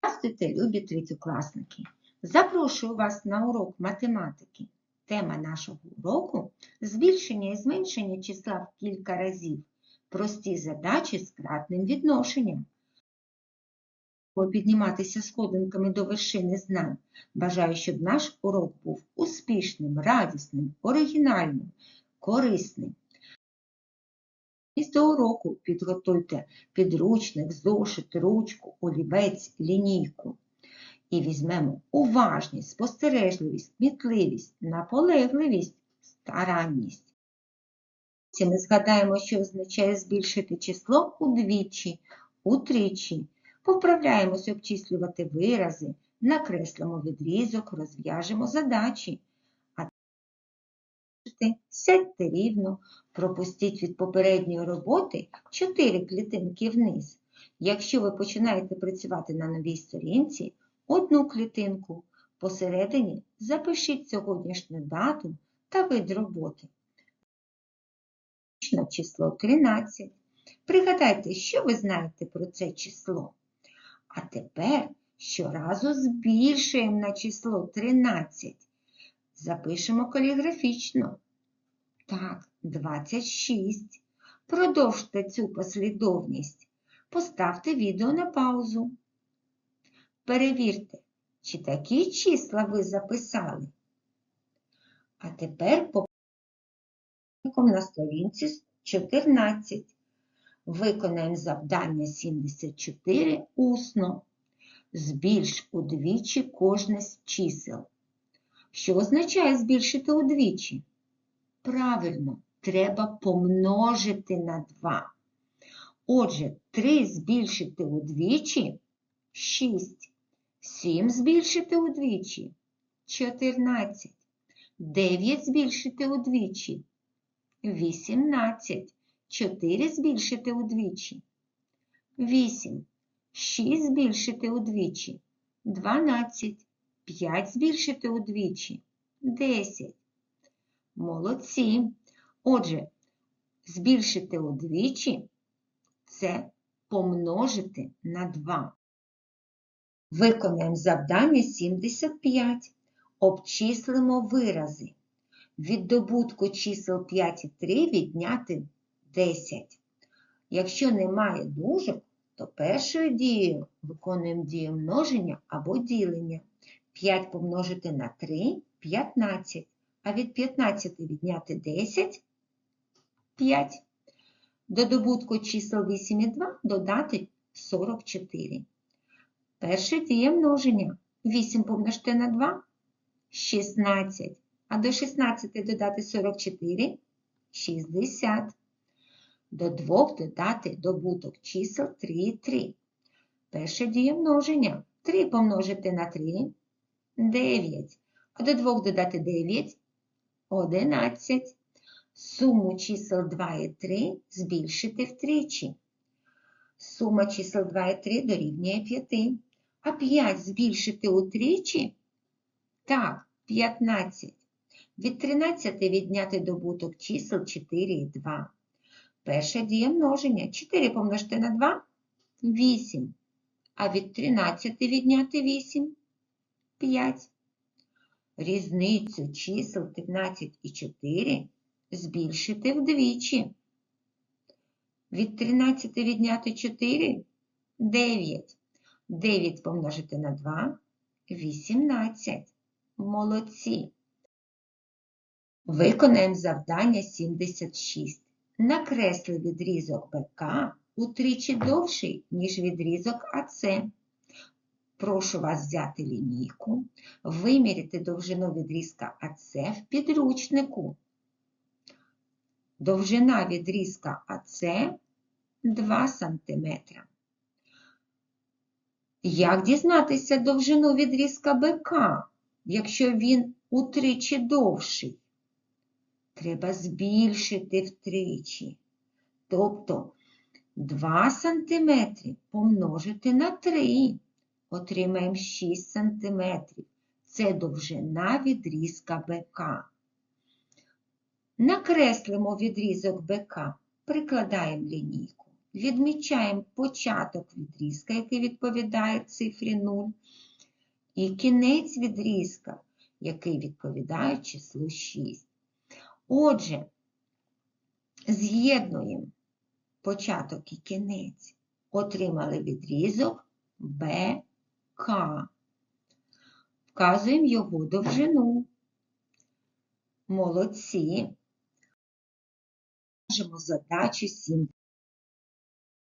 Здравствуйте, любі третьокласники! Запрошую вас на урок математики. Тема нашого уроку – збільшення і зменшення числа в кілька разів. Прості задачі з кратним відношенням. Підніматися сходинками до вершини знань. Бажаю, щоб наш урок був успішним, радісним, оригінальним, корисним. Після уроку підготуйте підручник, зошит, ручку, олівець, лінійку. І візьмемо уважність, спостережливість, кмітливість, наполегливість, старанність. Ми згадаємо, що означає збільшити число удвічі, утричі. Поправляємося обчислювати вирази, накреслимо відрізок, розв'яжемо задачі. Сядьте рівно, пропустіть від попередньої роботи 4 клітинки вниз. Якщо ви починаєте працювати на новій сторінці, одну клітинку посередині запишіть сьогоднішню дату та вид роботи. Число 13. Пригадайте, що ви знаєте про це число. А тепер щоразу збільшуємо на число 13. Запишемо каліграфічно. Так, 26. Продовжте цю послідовність. Поставте відео на паузу. Перевірте, чи такі числа ви записали. А тепер по на сторінці 14. Виконаємо завдання 74 усно. Збільш удвічі кожне з чисел. Що означає збільшити удвічі? Правильно, треба помножити на 2. Отже, 3 збільшити удвічі 6. 7 збільшити удвічі 14. 9 збільшити удвічі 18. 4 збільшити удвічі 8. 6 збільшити удвічі 12. 5 збільшити удвічі 10. Молодці. Отже, збільшити удвічі це помножити на 2. Виконаємо завдання 75. Обчислимо вирази. Від добутку чисел 5 і 3 відняти 10. Якщо немає дужок, то першою дією виконуємо дію множення або ділення. 5 помножити на 3 15 а від 15 відняти 10 5. До добутку чисел 8 і 2 додати 44. Перше діє множення. 8 помножити на 2 16. А до 16 додати 44 60. До 2 додати добуток чисел 3 і 3. Перше діє множення. 3 помножити на 3 9. А до 2 додати 9 11. Суму чисел 2 і 3 збільшити втричі. Сума чисел 2 і 3 дорівнює 5. А 5 збільшити утричі? Так, 15. Від 13 відняти добуток чисел 4 і 2. Перша дія множення. 4 помножити на 2 8. А від 13 відняти 8 5. Різницю чисел 15 і 4 збільшити вдвічі. Від 13 відняти 4 9. 9 помножити на 2 18. Молодці. Виконаємо завдання 76. Накресли відрізок БК утричі довший, ніж відрізок АЦ. Прошу вас взяти лінійку, виміряти довжину відрізка АЦ в підручнику. Довжина відрізка АЦ 2 см. Як дізнатися довжину відрізка БК, якщо він утричі довший? Треба збільшити втричі. Тобто 2 см помножити на 3 отримаємо 6 см. Це довжина відрізка БК. Накреслимо відрізок БК, прикладаємо лінійку. відмічаємо початок відрізка, який відповідає цифрі 0, і кінець відрізка, який відповідає числу 6. Отже, з'єднуємо початок і кінець. Отримали відрізок БК. Вказуємо його довжину. Молодці. Можемо задачу 7.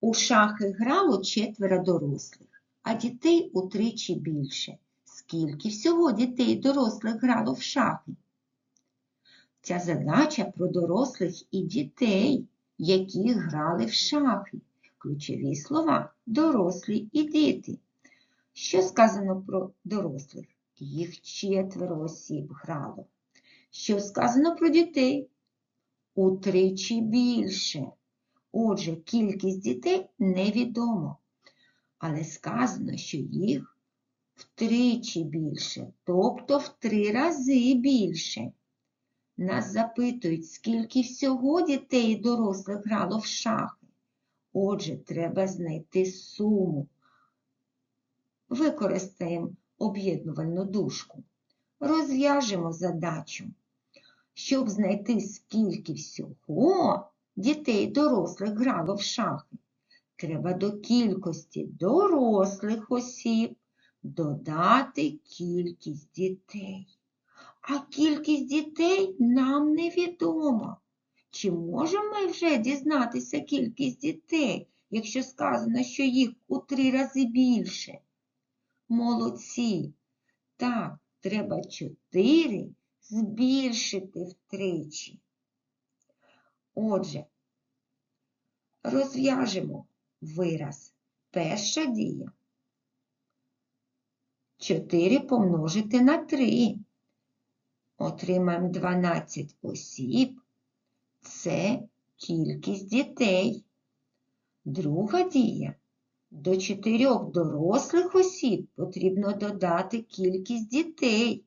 У шахи грало четверо дорослих, а дітей утричі більше. Скільки всього дітей дорослих грало в шахи? Ця задача про дорослих і дітей, які грали в шахи. Ключові слова дорослі і діти. Що сказано про дорослих? Їх четверо осіб грало. Що сказано про дітей? Утричі більше. Отже, кількість дітей невідомо. Але сказано, що їх втричі більше, тобто в три рази більше. Нас запитують, скільки всього дітей і дорослих грало в шахи. Отже, треба знайти суму. Використаємо об'єднувальну дужку. Розв'яжемо задачу. Щоб знайти, скільки всього дітей дорослих грало в шахи, треба до кількості дорослих осіб додати кількість дітей. А кількість дітей нам невідома. Чи можемо ми вже дізнатися кількість дітей, якщо сказано, що їх у три рази більше? Молодці. Так, треба чотири збільшити втричі. Отже, розв'яжемо вираз. Перша дія. 4 помножити на 3. Отримаємо 12 осіб. Це кількість дітей. Друга дія. До 4 дорослих осіб потрібно додати кількість дітей.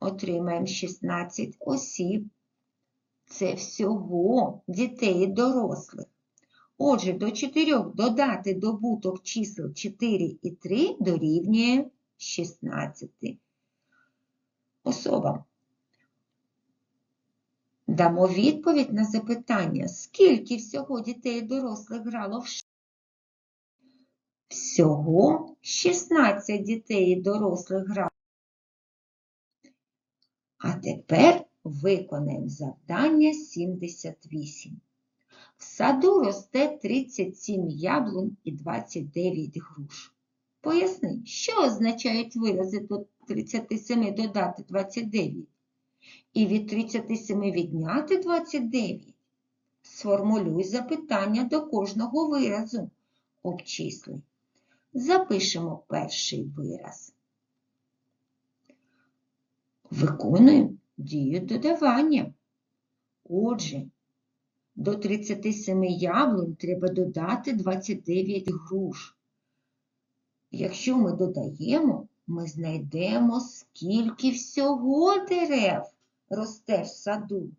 Отримаємо 16 осіб. Це всього дітей і дорослих. Отже, до 4 додати добуток чисел 4 і 3 дорівнює 16 особам. Дамо відповідь на запитання, скільки всього дітей і дорослих грало в. Всього 16 дітей і дорослих грало. А тепер виконаємо завдання 78. В саду росте 37 яблунь і 29 груш. Поясни, що означають вирази до 37 додати 29? І від 37 відняти 29? Сформулюй запитання до кожного виразу. Обчисли. Запишемо перший вираз. Виконуємо дію додавання. Отже, до 37 яблунь треба додати 29 груш. Якщо ми додаємо, ми знайдемо, скільки всього дерев росте в саду.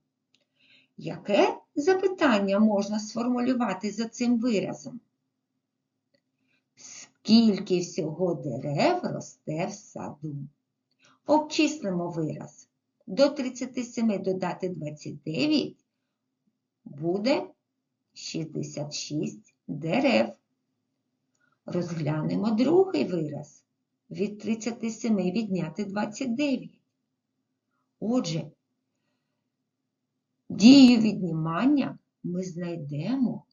Яке запитання можна сформулювати за цим виразом? Скільки всього дерев росте в саду? Обчислимо вираз. До 37 додати 29 буде 66 дерев. Розглянемо другий вираз. Від 37 відняти 29. Отже, дію віднімання ми знайдемо,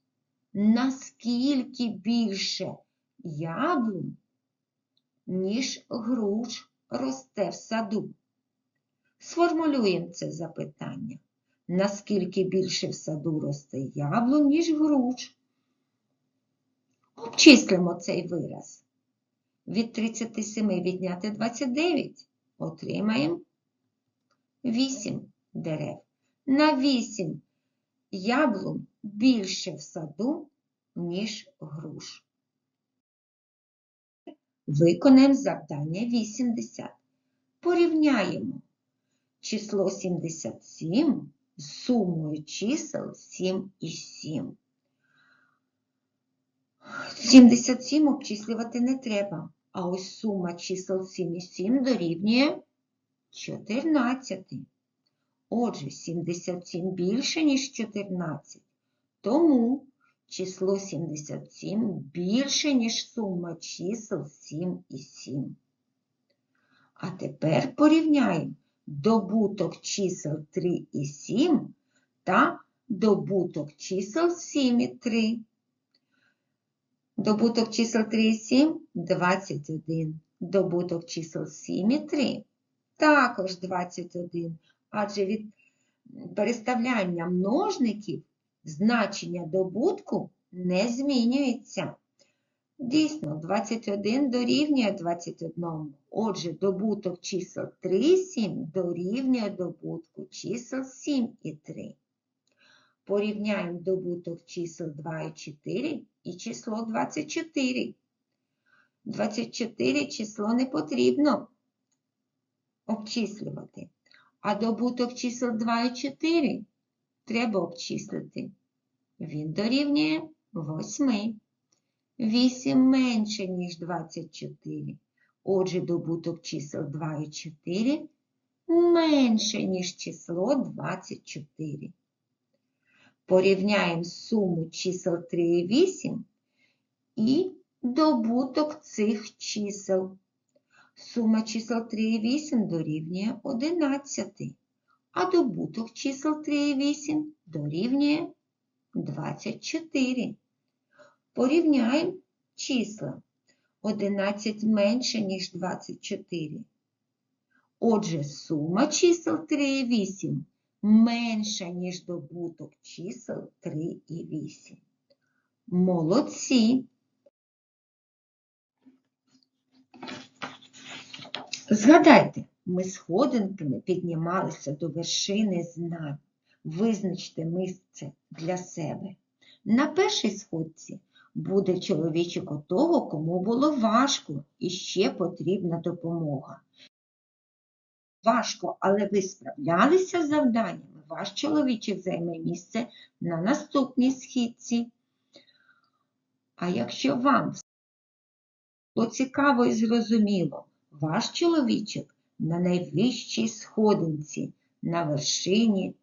наскільки більше яблунь, ніж груш росте в саду. Сформулюємо це запитання. Наскільки більше в саду росте яблунь, ніж груш? Обчислимо цей вираз. Від 37 відняти 29 отримаємо 8 дерев. На 8 яблунь більше в саду, ніж груш. Виконаємо завдання 80. Порівняємо число 77 з сумою чисел 7 і 7. 77 обчислювати не треба, а ось сума чисел 7 і 7 дорівнює 14. Отже, 77 більше, ніж 14. Тому число 77 більше, ніж сума чисел 7 і 7. А тепер порівняємо добуток чисел 3 і 7 та добуток чисел 7 і 3. Добуток чисел 3 і 7 – 21. Добуток чисел 7 і 3 – також 21. Адже від переставляння множників значення добутку не змінюється. Дійсно, 21 дорівнює 21. Отже, добуток чисел 3 і 7 дорівнює добутку чисел 7 і 3. Порівняємо добуток чисел 2 і 4 і число 24. 24 число не потрібно обчислювати. А добуток чисел 2 і 4 треба обчислити. Він дорівнює 8. 8 менше, ніж 24. Отже, добуток чисел 2 і 4 менше, ніж число 24. Порівняємо суму чисел 3 і 8 і добуток цих чисел. Сума чисел 3 і 8 дорівнює 11, а добуток чисел 3 і 8 дорівнює 24. Порівняємо числа. 11 менше, ніж 24. Отже, сума чисел 3 і 8 менша, ніж добуток чисел 3 і 8. Молодці! Згадайте, ми сходинками піднімалися до вершини знань. Визначте місце для себе. На першій сходці буде чоловічок у того, кому було важко і ще потрібна допомога. Важко, але ви справлялися з завданнями. Ваш чоловічок займе місце на наступній східці. А якщо вам було цікаво і зрозуміло, ваш чоловічок на найвищій сходинці, на вершині.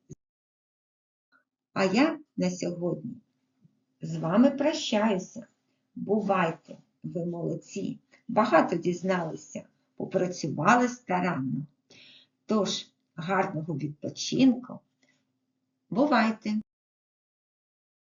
А я на сьогодні з вами прощаюся. Бувайте, ви молодці, багато дізналися, попрацювали старанно. Тож, гарного відпочинку. Бувайте!